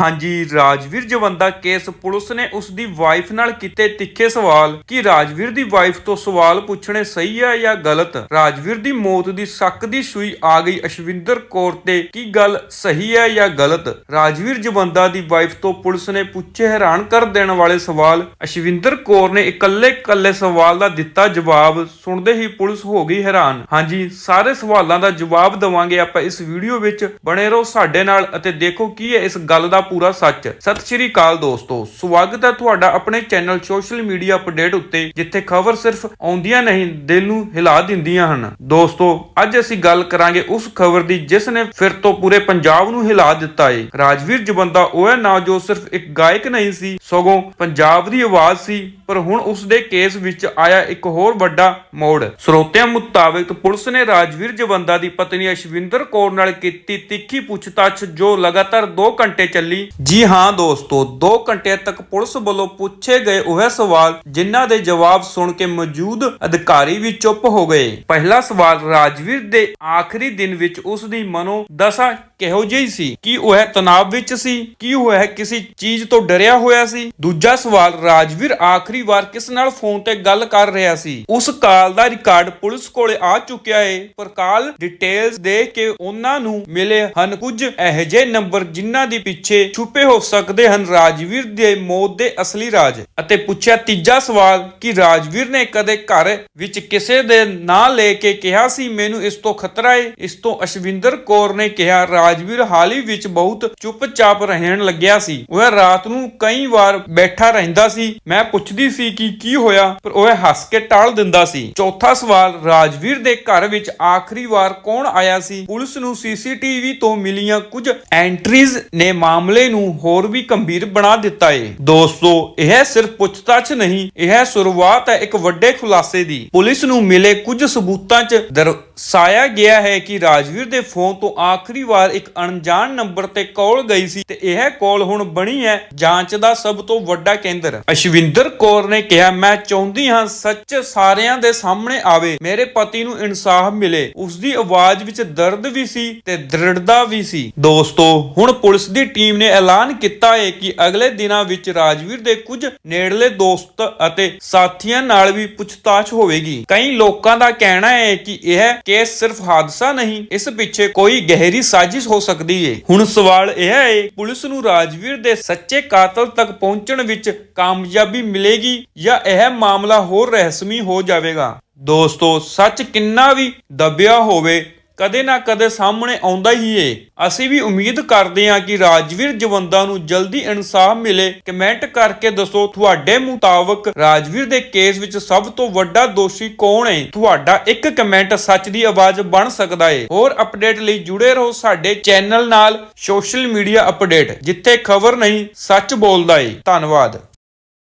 ਹਾਂਜੀ, Rajveer Jawanda case police ਨੇ ਉਸ ਦੀ ਵਾਈਫ ਨਾਲ ਕੀਤੇ ਤਿੱਖੇ ਸਵਾਲ। ਕਿ ਰਾਜਵੀਰ ਦੀ ਵਾਈਫ ਤੋਂ ਸਵਾਲ ਪੁੱਛਣੇ ਸਹੀ ਹੈ ਜਾਂ ਗਲਤ? ਰਾਜਵੀਰ ਦੀ ਮੌਤ ਦੀ ਸ਼ੱਕ ਦੀ ਸੂਈ ਆ ਗਈ। ਅਸ਼ਵਿੰਦਰ ਕੌਰ ਤੇ ਕੀ ਗੱਲ ਸਹੀ ਹੈ ਜਾਂ ਗਲਤ? ਰਾਜਵੀਰ ਜਵੰਦਾ ਦੀ ਵਾਈਫ ਤੋਂ ਪੁਲਿਸ ਨੇ ਪੁੱਛੇ ਹੈਰਾਨ ਕਰ ਦੇਣ ਵਾਲੇ ਸਵਾਲ। ਅਸ਼ਵਿੰਦਰ ਕੌਰ ਨੇ ਇਕੱਲੇ ਇਕੱਲੇ ਸਵਾਲ ਦਾ ਦਿੱਤਾ ਜਵਾਬ। ਸੁਣਦੇ ਹੀ ਪੁਲਿਸ ਹੋ ਗਈ ਹੈਰਾਨ। ਹਾਂਜੀ, ਸਾਰੇ ਸਵਾਲਾਂ ਦਾ ਜਵਾਬ ਦਵਾਂਗੇ ਆਪਾਂ ਇਸ ਵੀਡੀਓ ਵਿੱਚ। ਬਣੇ ਰਹੋ ਸਾਡੇ ਨਾਲ ਅਤੇ ਦੇਖੋ ਕੀ ਹੈ ਇਸ ਗੱਲ ਦਾ ਪੂਰਾ ਸੱਚ। ਸਤਿ ਸ਼੍ਰੀ ਅਕਾਲ ਦੋਸਤੋ। ਸਵਾਗਤ ਹੈ ਤੁਹਾਡਾ ਆਪਣੇ ਚੈਨਲ ਸੋਸ਼ਲ ਮੀਡੀਆ ਅਪਡੇਟ ਉੱਤੇ, ਜਿੱਥੇ ਖਬਰ ਸਿਰਫ ਆਉਂਦੀਆਂ ਨਹੀਂ, ਦਿਲ ਨੂੰ ਹਿਲਾ ਦਿੰਦੀਆਂ ਹਨ। ਦੋਸਤੋ, ਅੱਜ ਅਸੀਂ ਗੱਲ ਕਰਾਂਗੇ ਉਸ ਖਬਰ ਦੀ ਜਿਸ ਨੇ ਫਿਰ ਤੋਂ ਪੂਰੇ ਪੰਜਾਬ ਨੂੰ ਹਿਲਾ ਦਿੱਤਾ ਏ। ਰਾਜਵੀਰ ਜਵੰਦਾ ਉਹ ਹੈ ਨਾ ਜੋ ਸਿਰਫ ਇੱਕ ਗਾਇਕ ਨਹੀਂ ਸੀ, ਸਗੋਂ ਪੰਜਾਬ ਦੀ ਆਵਾਜ਼ ਸੀ, ਪਰ ਹੁਣ ਉਸ ਦੇ ਕੇਸ ਵਿੱਚ ਆਇਆ ਇੱਕ ਹੋਰ ਵੱਡਾ ਮੋੜ। ਸਰੋਤਿਆਂ ਮੁਤਾਬਕ ਪੁਲਿਸ ਨੇ ਰਾਜਵੀਰ ਜਵੰਦਾ ਦੀ ਪਤਨੀ ਅਸ਼ਵਿੰਦਰ ਕੌਰ ਨਾਲ ਕੀਤੀ ਤਿੱਖੀ ਪੁੱਛਤਾਛ, ਜੋ ਲਗਾਤਾਰ 2 ਘੰਟੇ ਚੱਲੀ ਜੀ ਹਾਂ ਦੋਸਤੋ 2 ਘੰਟੇ ਤੱਕ ਪੁਲਿਸ ਵੱਲੋਂ ਪੁੱਛੇ ਗਏ ਉਹ ਸਵਾਲ ਜਿਨ੍ਹਾਂ ਦੇ ਜਵਾਬ ਸੁਣ ਕੇ ਮੌਜੂਦ ਅਧਿਕਾਰੀ ਵੀ ਚੁੱਪ ਹੋ ਗਏ। ਪਹਿਲਾ ਸਵਾਲ, ਰਾਜਵੀਰ ਦੇ ਆਖਰੀ ਦਿਨ ਵਿੱਚ ਉਸ ਦੀ ਮਨੋ ਦਸ਼ਾ ਕਿਹੋ ਜਿਹੀ ਸੀ? ਕੀ ਉਹ ਤਣਾਅ ਵਿੱਚ ਸੀ? ਕੀ ਉਹ ਕਿਸੇ ਚੀਜ਼ ਤੋਂ ਡਰਿਆ ਹੋਇਆ ਸੀ? ਦੂਜਾ ਸਵਾਲ, ਰਾਜਵੀਰ ਆਖਰੀ ਵਾਰ ਕਿਸ ਨਾਲ ਫੋਨ ਤੇ ਗੱਲ ਕਰ ਰਿਹਾ ਸੀ? ਉਸ ਕਾਲ ਦਾ ਰਿਕਾਰਡ ਪੁਲਿਸ ਕੋਲੇ ਆ ਚੁੱਕਿਆ ਹੈ ਪਰ ਕਾਲ ਡਿਟੇਲਸ ਦੇ ਕੇ ਉਹਨਾਂ ਨੂੰ ਮਿਲੇ ਹਨ ਕੁਝ ਇਹੋ ਜਿਹੇ ਨੰਬਰ ਜਿਨ੍ਹਾਂ ਦੇ ਪਿੱਛੇ ਛੁਪੇ ਹੋ ਸਕਦੇ ਹਨ ਰਾਜਵੀਰ ਦੇ ਮੌਤ ਦੇ ਅਸਲੀ ਰਾਜ। ਅਤੇ ਪੁੱਛਿਆ ਤੀਜਾ ਸਵਾਲ ਕਿ ਰਾਜਵੀਰ ਨੇ ਕਦੇ ਘਰ ਵਿੱਚ ਕਿਸੇ ਦੇ ਨਾਂ ਲੈ ਕੇ ਕਿਹਾ ਸੀ? ਮੈਨੂੰ ਇਸ ਤੋਂ ਖਤਰਾ ਏ। ਇਸ ਤੋਂ ਅਸ਼ਵਿੰਦਰ ਕੌਰ ਨੇ ਕਿਹਾ, ਰਾਜਵੀਰ ਹਾਲ ਵਿੱਚ ਬਹੁਤ ਚੁੱਪਚਾਪ ਰਹਿਣ ਲੱਗਿਆ ਸੀ। ਉਹ ਰਾਤ ਨੂੰ ਕਈ ਵਾਰ ਬੈਠਾ ਰਹਿੰਦਾ ਸੀ। ਮੈਂ ਪੁੱਛਦੀ ਸੀ ਕਿ ਕੀ ਹੋਇਆ, ਪਰ ਉਹ ਹੱਸ ਕੇ ਟਾਲ ਦਿੰਦਾ ਸੀ। ਚੌਥਾ ਸਵਾਲ, ਰਾਜਵੀਰ ਦੇ ਘਰ ਵਿੱਚ ਆਖਰੀ ਵਾਰ ਕੌਣ ਆਇਆ ਸੀ? ਪੁਲਿਸ ਨੂੰ ਸੀਸੀਟੀਵੀ ਤੋਂ ਮਿਲੀਆਂ ਕੁਝ ਐਂਟਰੀਜ਼ ਨੇ ਮਾਮਲੇ ਮਾਮਲੇ ਨੂੰ ਹੋਰ ਵੀ ਗੰਭੀਰ ਬਣਾ ਦਿੱਤਾ ਏ। ਦੋਸਤੋ, ਇਹ ਸਿਰਫ ਪੁੱਛਤਾਛ ਨਹੀਂ, ਇਹ ਸ਼ੁਰੂਆਤ ਹੈ ਇੱਕ ਵੱਡੇ ਖੁਲਾਸੇ ਦੀ। ਪੁਲਿਸ ਨੂੰ ਮਿਲੇ ਕੁਝ ਸਬੂਤਾਂ 'ਚ ਦਰਸਾਇਆ ਗਿਆ ਹੈ ਕਿ ਰਾਜਵੀਰ ਦੇ ਫੋਨ ਤੋਂ ਆਖਰੀ ਵਾਰ ਇੱਕ ਅਣਜਾਣ ਨੰਬਰ ਤੇ ਕਾਲ ਗਈ ਸੀ ਤੇ ਇਹ ਕਾਲ ਹੁਣ ਬਣੀ ਹੈ ਜਾਂਚ ਦਾ ਸਭ ਤੋਂ ਵੱਡਾ ਕੇਂਦਰ। ਅਸ਼ਵਿੰਦਰ ਕੌਰ ਨੇ ਕਿਹਾ, ਮੈਂ ਚਾਹੁੰਦੀ ਹਾਂ ਸੱਚ ਸਾਰਿਆਂ ਦੇ ਸਾਹਮਣੇ ਆਵੇ। ਮੇਰੇ ਪਤੀ ਨੂੰ ਇਨਸਾਫ ਮਿਲੇ। ਉਸ ਦੀ ਆਵਾਜ਼ ਵਿੱਚ ਦਰਦ ਵੀ ਸੀ ਤੇ ਦ੍ਰਿੜਤਾ ਵੀ ਸੀ। ਦੋਸਤੋ, ਹੁਣ ਪੁਲਿਸ ਦੀ ਟੀਮ ਨੇ ਐਲਾਨ ਕੀਤਾ ਹੈ ਕਿ ਅਗਲੇ ਦਿਨਾਂ ਵਿੱਚ ਰਾਜਵੀਰ ਦੇ ਕੁਝ ਨੇੜਲੇ ਦੋਸਤ ਅਤੇ ਸਾਥੀਆਂ ਨਾਲ ਵੀ ਪੁੱਛਤਾਛ ਹੋਵੇਗੀ। ਕਈ ਲੋਕਾਂ ਦਾ ਕਹਿਣਾ ਹੈ ਕਿ ਇਹ ਕੇਸ ਸਿਰਫ ਹਾਦਸਾ ਨਹੀਂ, ਇਸ ਪਿੱਛੇ ਕੋਈ ਗਹਿਰੀ ਸਾਜ਼ਿਸ਼ ਹੋ ਸਕਦੀ ਹੈ ਹੁਣ ਸਵਾਲ ਇਹ ਹੈ, ਪੁਲਿਸ ਨੂੰ ਰਾਜਵੀਰ ਦੇ ਸੱਚੇ ਕਾਤਲ ਤੱਕ ਪਹੁੰਚਣ ਵਿੱਚ ਕਾਮਯਾਬੀ ਮਿਲੇਗੀ ਜਾਂ ਇਹ ਮਾਮਲਾ ਹੋਰ ਰਹੱਸਮਈ ਹੋ ਜਾਵੇਗਾ? ਦੋਸਤੋ, ਸੱਚ ਕਿੰਨਾ ਵੀ ਦਬਿਆ ਹੋਵੇ ਕਦੇ ਨਾ ਕਦੇ ਸਾਹਮਣੇ ਆਉਂਦਾ ਹੀ ਏ। ਅਸੀਂ ਵੀ ਉਮੀਦ ਕਰਦੇ ਹਾਂ ਕਿ ਰਾਜਵੀਰ ਜਵੰਦਾ ਨੂੰ ਜਲਦੀ ਇਨਸਾਫ ਮਿਲੇ। ਕਮੈਂਟ ਕਰਕੇ ਦੱਸੋ, ਤੁਹਾਡੇ ਮੁਤਾਬਕ ਰਾਜਵੀਰ ਦੇ ਕੇਸ ਵਿੱਚ ਸਭ ਤੋਂ ਵੱਡਾ ਦੋਸ਼ੀ ਕੌਣ ਹੈ ਤੁਹਾਡਾ ਇੱਕ ਕਮੈਂਟ ਸੱਚ ਦੀ ਆਵਾਜ਼ ਬਣ ਸਕਦਾ ਏ। ਹੋਰ ਅਪਡੇਟ ਲਈ ਜੁੜੇ ਰਹੋ ਸਾਡੇ ਚੈਨਲ ਨਾਲ ਸੋਸ਼ਲ ਮੀਡੀਆ ਅਪਡੇਟ, ਜਿੱਥੇ ਖਬਰ ਨਹੀਂ, ਸੱਚ ਬੋਲਦਾ ਏ। ਧੰਨਵਾਦ।